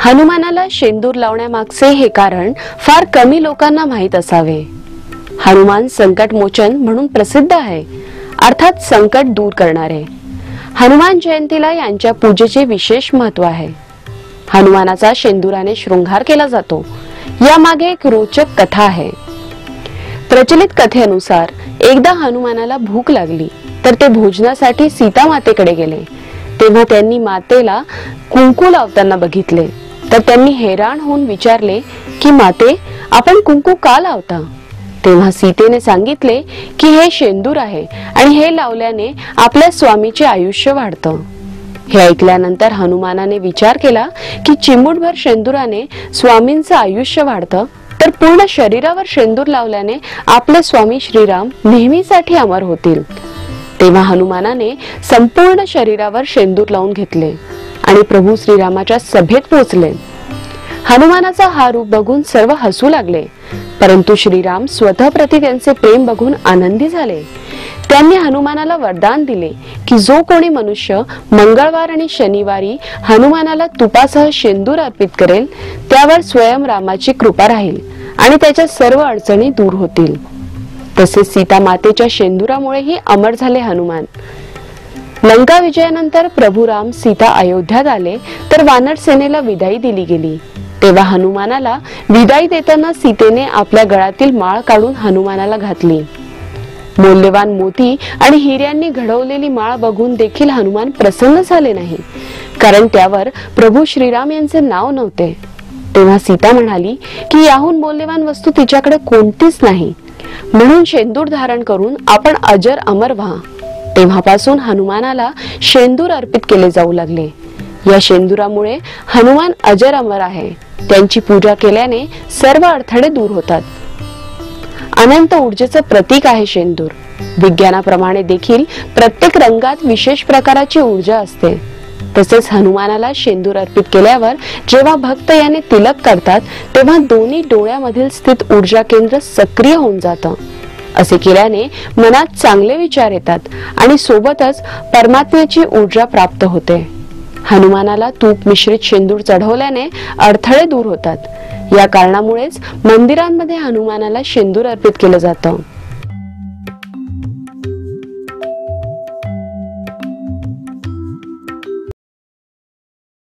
हनुमानाला शेंदूर लावण्यामागचे हे कारण फार कमी लोकांना माहीत असावे. हनुमान संकट मोचन म्हणून प्रसिद्ध आहे. अर्थात संकट दूर करणारे. हनुमान जयंतीला यांच्या पूजेचे विशेष महत्त्व आहे. हनुमानाचा शेंदुराने शृंगार केला जातो. यामागे एक रोचक कथा आहे. प्रचलित कथेनुसार एकदा हनुमानाला भूक लागली तर ते भोजनासाठी सीता मातेकडे गेले. तेव्हा त्यांनी मातेला कुंकू लावताना बघितले. तर त्यांनी हैराण होऊन विचारले की माते आपण कुंकू का लावता? तेव्हा सीतेने सांगितले की हे शेंदूर आहे आणि हे लावल्याने आपल्या स्वामीचे आयुष्य वाढतं. हे ऐकल्यानंतर हनुमानाने विचार केला की चिमुटभर शेंदुराने स्वामींचं आयुष्य वाढतं तर पूर्ण शरीरावर शेंदूर लावल्याने आपले स्वामी श्रीराम नेहमीसाठी अमर होतील. तेव्हा हनुमानाने संपूर्ण शरीरावर शेंदूर लावून घेतले. आणि प्रभू श्रीरामाच्या सभेत पोहोचले. हनुमानाचा हा रूप बघून सर्व हसू लागले परंतु श्रीराम स्वतः प्रती त्यांचे प्रेम बघून आनंदी झाले. त्यांनी हनुमानाला वरदान दिले की जो कोणी मनुष्य मंगळवार आणि शनिवारी हनुमानाला तुपासह शेंदूर अर्पित करेल त्यावर स्वयं रामाची कृपा राहील आणि त्याच्या सर्व अडचणी दूर होतील. तसेच सीता मातेच्या शेंदुरामुळेही अमर झाले हनुमान. लंका विजयानंतर प्रभू राम सीता अयोध्यात आले तर वानर सेनेला विदाई दिली गेली. तेव्हा हनुमानाला विदाई देताना सीतेने आपल्या गळातील माळ काढून हनुमानाला घातली. मौल्यवान मोती आणि हिऱ्यांनी घडवलेली माळ बघून देखील हनुमान प्रसन्न झाले नाही कारण त्यावर प्रभू श्रीराम यांचे नाव नव्हते. तेव्हा सीता म्हणाली की याहून मौल्यवान वस्तू तिच्याकडे कोणतीच नाही. म्हणून शेंदूर धारण करून आपण अजर अमर व्हा. तेव्हापासून हनुमानाला शेंदूर अर्पित केले जाऊ लागले. या शेंदुरामुळे हनुमान अजर अमर आहे. त्यांची पूजा केल्याने सर्व अडथळे दूर होतात. अनंत ऊर्जेचं प्रतीक आहे शेंदूर. विज्ञानाप्रमाणे देखील प्रत्येक रंगात विशेष प्रकाराची ऊर्जा असते. तसेच हनुमानाला शेंदूर अर्पित केल्यावर जेव्हा भक्त याने तिलक करतात तेव्हा दोन्ही डोळ्यामधील स्थित ऊर्जा केंद्र सक्रिय होऊन जातं. असे केल्याने मनात चांगले विचार येतात आणि सोबतच परमात्म्याची ऊर्जा प्राप्त होते. हनुमानाला तूप मिश्रित शेंदूर चढवल्याने अडथळे दूर होतात. या कारणामुळेच मंदिरांमध्ये हनुमानाला शेंदूर अर्पित केलं जातं.